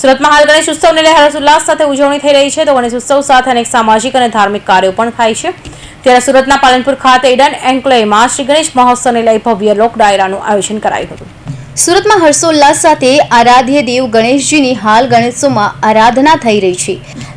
સુરતમાં હાલ ગણેશ ઉત્સવને લઈ હર્ષોલ્લાસ સાથે ઉજવણી થઈ રહી છે. તો ગણેશ ઉત્સવ સાથે અનેક સામાજિક અને ધાર્મિક કાર્યો પણ થાય છે. ત્યારે સુરતના પાલનપુર ખાતે ઈડન એન્કલેવમાં શ્રી ગણેશ મહોત્સવને લઈ ભવ્ય લોક ડાયરાનું આયોજન કરાયું હતું. સુરતમાં હર્ષોલ્લાસ સાથે આરાધ્ય દેવ ગણેશજીની હાલ ગણેશોમાં આરાધના થઈ રહી છે.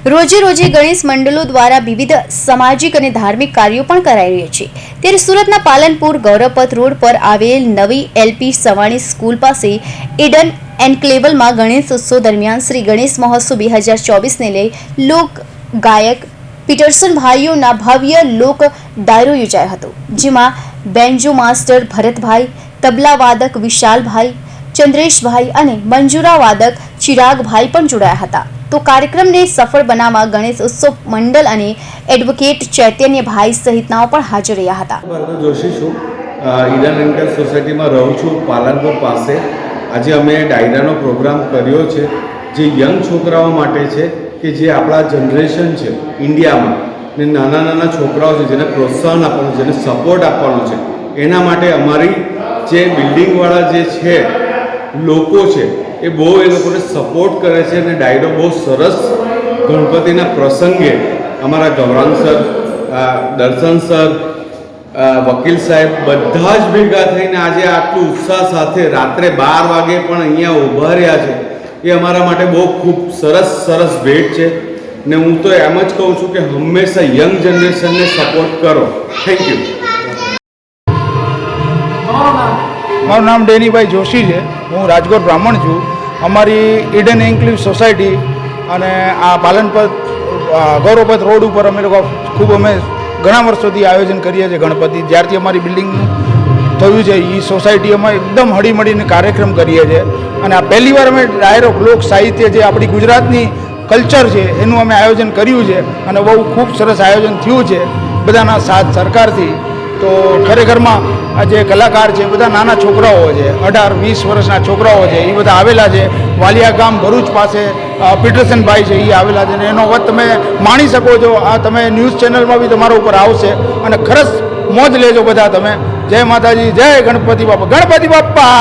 રોજે રોજે ગણેશ મંડળો દ્વારા વિવિધ સામાજિક અને ધાર્મિક કાર્યો પણ કરાઈ રહ્યા છે. ત્યારે સુરતના પાલનપુર ગૌરવપથ રોડ પર આવેલ નવી એલપી સવાણી સ્કૂલ પાસે ઈડન એન્કલેવલમાં ગણેશ ઉત્સવ દરમિયાન શ્રી ગણેશ મહોત્સવ બે હજાર ચોવીસને લઈ લોક ગાયક પીટરસન ભાઈઓના ભવ્ય લોક ડાયરો યોજાયો હતો, જેમાં બેન્જો માસ્ટર ભરતભાઈ તબલા વાદક વિશાલભાઈ, ચંદ્રેશભાઈ અને મંજુરા વાદક ચિરાગભાઈ પણ જોડાયા હતા. તો કાર્યક્રમને સફળ બનાવવા ગણેશ ઉત્સવ મંડળ અને એડવોકેટ ચૈતન્યભાઈ સહિતનાઓ પણ હાજર રહ્યા હતા. જોશી છું. ઈડન એન્કર સોસાયટીમાં રહું છું, પાલનપુર પાસે. આજે અમે ડાયરાનો પ્રોગ્રામ કર્યો છે, જે યંગ છોકરાઓ માટે છે કે જે આપણા જનરેશન છે, ઇન્ડિયામાં. ને નાના નાના છોકરાઓ છે, જેને પ્રોત્સાહન આપવાનું, જેને સપોર્ટ આપવાનો છે. એના માટે અમારી જે બિલ્ડિંગવાળા જે છે, લોકો છે એ બહુ એ લોકોને સપોર્ટ કરે છે અને ડાયડો બહુ સરસ ગણપતિના પ્રસંગે અમારા ગૌરાંગ સર દર્શન સર વકીલ સાહેબ બધા જ ભેગા થઈને આજે આટલું ઉત્સાહ સાથે રાત્રે બાર વાગે પણ અહીંયા ઊભા રહ્યા છે. એ અમારા માટે બહુ ખૂબ સરસ સરસ ભેટ છે. ને હું તો એમ જ કહું છું કે હંમેશા યંગ જનરેશનને સપોર્ટ કરો. થેન્ક યુ મારું નામ ડેનીભાઈ જોશી છે. હું રાજકોટ બ્રાહ્મણ છું. અમારી ઇડન ઇન્ક્લુઝ સોસાયટી અને આ પાલનપત ગૌરવપત રોડ ઉપર અમે લોકો ખૂબ અમે ઘણા વર્ષોથી આયોજન કરીએ છીએ ગણપતિ. જ્યારથી અમારી બિલ્ડિંગનું થયું છે એ સોસાયટી અમે એકદમ હળીમળીને કાર્યક્રમ કરીએ છીએ. અને આ પહેલીવાર અમે ડાયરો લોક સાહિત્ય જે આપણી ગુજરાતની કલ્ચર છે, એનું અમે આયોજન કર્યું છે. અને બહુ ખૂબ સરસ આયોજન થયું છે. બધાના સાથ સરકારથી તો ખરેખરમાં આ જે કલાકાર છે બધા નાના છોકરાઓ છે, અઢાર, વીસ વર્ષના છોકરાઓ છે, એ બધા આવેલા છે. વાલિયા ગામ ભરૂચ પાસે પીટરસનભાઈ છે, એ આવેલા છે. અને એનો વત તમે માણી શકો છો, આ તમે ન્યૂઝ ચેનલમાં બી તમારા ઉપર આવશે. અને ખરસ મોજ લેજો બધા તમે. જય માતાજી, જય ગણપતિ બાપા. ગણપતિ બાપા!